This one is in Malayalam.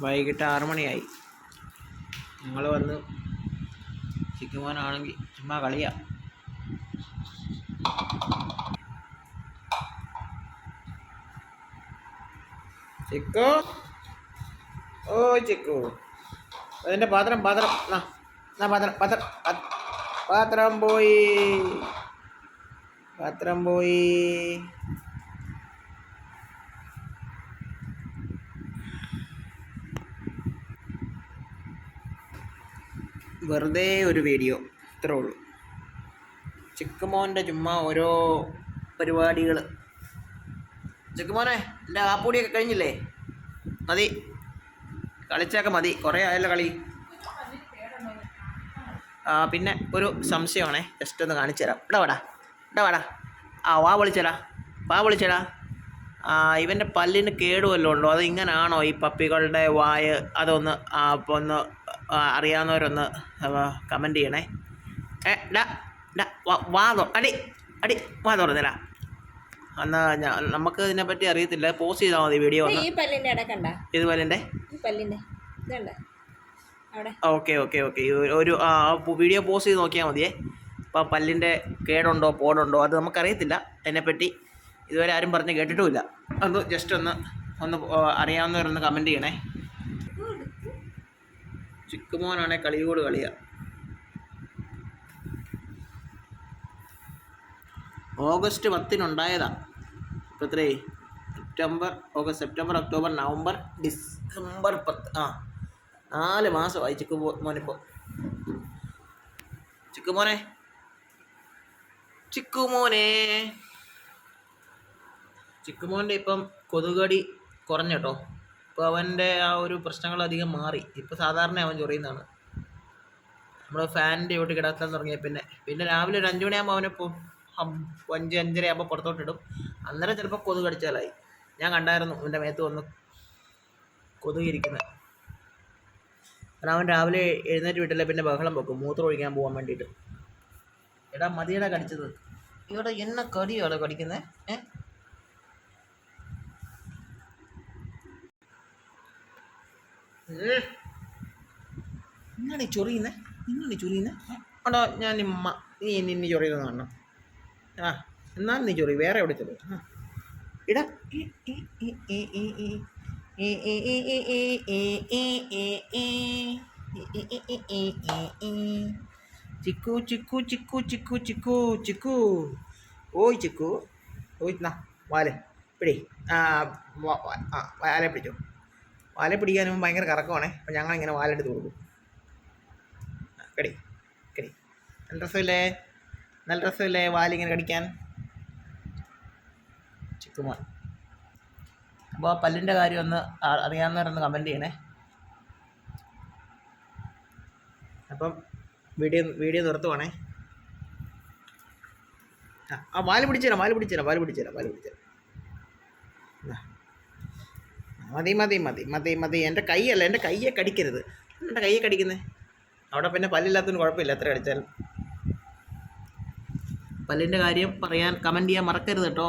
വൈകിട്ട് ആറു മണിയായി. ഞങ്ങൾ വന്ന് ചിക്കുമോനാണെങ്കിൽ ചുമ്മാ കളിയാ. ചിക്കു. ഓ ചിക്കു. അതിന്റെ പാത്രം പാത്രം. എന്നാ പാത്രം പാത്രം പാത്രം പോയി. പാത്രം പോയി. വെറുതെ ഒരു വീഡിയോ ഇത്രേ ഉള്ളൂ. ചിക്കുമോന്റെ ചുമ്മാ ഓരോ പരിപാടികൾ ചിക്കുമോനെ എന്റെ ആപ്പൂടിയൊക്കെ കഴിഞ്ഞില്ലേ? മതി. കളിച്ചൊക്കെ മതി. കുറേ ആയല്ലോ കളി. പിന്നെ ഒരു സംശയമാണേ. ജസ്റ്റ് ഒന്ന് കാണിച്ചു തരാം. ഇവിടെ വാടാ. ഇവിടെ വാടാ. ആ വാ വിളിച്ചടാ. വാ വിളിച്ചടാ. ഇവന്റെ പല്ലിന് കേടുവല്ലോ ഉണ്ടോ? അത് ഈ പപ്പികളുടെ വായ? അതൊന്ന് ഒന്ന് അറിയാവുന്നവരൊന്ന് കമന്റ് ചെയ്യണേ. ഏ ഡാ ഡാ വാ അടി അടി വാ തുറന്നിടാ എന്നാ നമുക്ക് ഇതിനെപ്പറ്റി അറിയത്തില്ല. പോസ്റ്റ് ചെയ്താൽ മതി വീഡിയോ ഈ ഇത് പല്ലിന്റെ ഓക്കെ ഓക്കെ ഓക്കെ. ഒരു വീഡിയോ പോസ്റ്റ് ചെയ്ത് നോക്കിയാൽ മതിയേ. അപ്പോൾ പല്ലിന്റെ കേടുണ്ടോ പോടുണ്ടോ അത് നമുക്കറിയത്തില്ല. അതിനെപ്പറ്റി ഇതുവരെ ആരും പറഞ്ഞ് കേട്ടിട്ടുമില്ല. അത് ജസ്റ്റ് ഒന്ന് ഒന്ന് അറിയാവുന്നവരൊന്ന് കമന്റ് ചെയ്യണേ. ചിക്കുമോനാണെ കളിയോട് കളിയാ. ഓഗസ്റ്റ് പത്തിനുണ്ടായതാ. ഇപ്പോൾ എത്രേ September August September October November December പത്ത് ആ നാല് മാസമായി ചിക്കു മോനിപ്പോൾ ചിക്കുമോനെ. ചിക്കുമോനെ. ചിക്കുമോന്റെ ഇപ്പം കൊതുകടി കുറഞ്ഞു ഇപ്പോൾ അവന്റെ ആ ഒരു പ്രശ്നങ്ങൾ അധികം മാറി. ഇപ്പോൾ സാധാരണ അവൻ ചൊറിയുന്നതാണ്. നമ്മൾ ഫാനിന്റെ ഇവിടെ കിടക്കാൻ തുടങ്ങിയ പിന്നെ. പിന്നെ രാവിലെ ഒരു അഞ്ച് മണിയാകുമ്പോൾ അവനിപ്പോൾ അഞ്ച് അഞ്ചര ആകുമ്പോൾ പുറത്തോട്ടിടും അന്നേരം ചിലപ്പോൾ കൊതുക് അടിച്ചാലായി ഞാൻ കണ്ടായിരുന്നു അവന്റെ മേത്ത് വന്ന് കൊതുക് ഇരിക്കുന്നത് കാരണം അവൻ രാവിലെ എഴുന്നേറ്റ് വീട്ടിലെ പിന്നെ ബഹളം വെക്കും. മൂത്രം ഒഴിക്കാൻ പോകാൻ വേണ്ടിയിട്ട്. എടാ മതിയടാ കടിച്ചത്. ഇവിടെ എന്നെ കടിയാണോ കടിക്കുന്നത് ഏ? നിങ്ങളെ ചൊറിയുന്നേ നിങ്ങളെ ചൊറിയുന്നേ അടോ ഞാൻ ഇമ്മ നീ നിന്നെ ചൊറിയുന്ന കാണണം ആ എന്നാൽ നീ ചൊറി വേറെ എവിടെ ചൊറി ആ ഇടാ ചിക്കു ചിക്കു ചിക്കു ചിക്കു ചിക്കു ചിക്കു ഓയ് ചിക്കു ഓയ് നാ വാലേ പിടി ആ വാലേ പിടിച്ചോ വാലെ പിടിക്കാനും ഭയങ്കര കറക്കമാണേ. അപ്പം ഞങ്ങളിങ്ങനെ വാലെടുത്ത് കൊടുക്കും. കടി കടി. നല്ല രസമില്ലേ? നല്ല രസമില്ലേ വാലിങ്ങനെ കടിക്കാൻ? ചിക്കുമോൻ അപ്പോൾ ആ പല്ലിന്റെ കാര്യം ഒന്ന് അറിയാവുന്നവരൊന്ന് കമന്റ് ചെയ്യണേ. അപ്പം വീഡിയോ വീഡിയോ നിർത്തുവാണേ. ആ വാൽ പിടിച്ചുതരാം വാൽ പിടിച്ചു തരാം വാൽ പിടിച്ചു തരാം വാൽ പിടിച്ചുതരാം ആ. മതി മതി മതി മതി മതി. എന്റെ കൈയല്ല എന്റെ കയ്യെ കടിക്കരുത്. എന്റെ കയ്യെ കടിക്കുന്നത് അവിടെ പിന്നെ പല്ലില്ലാത്തതിന് കുഴപ്പമില്ല എത്ര കടിച്ചാലും. പല്ലിന്റെ കാര്യം പറയാൻ കമന്റ് ചെയ്യാൻ മറക്കരുത് കേട്ടോ.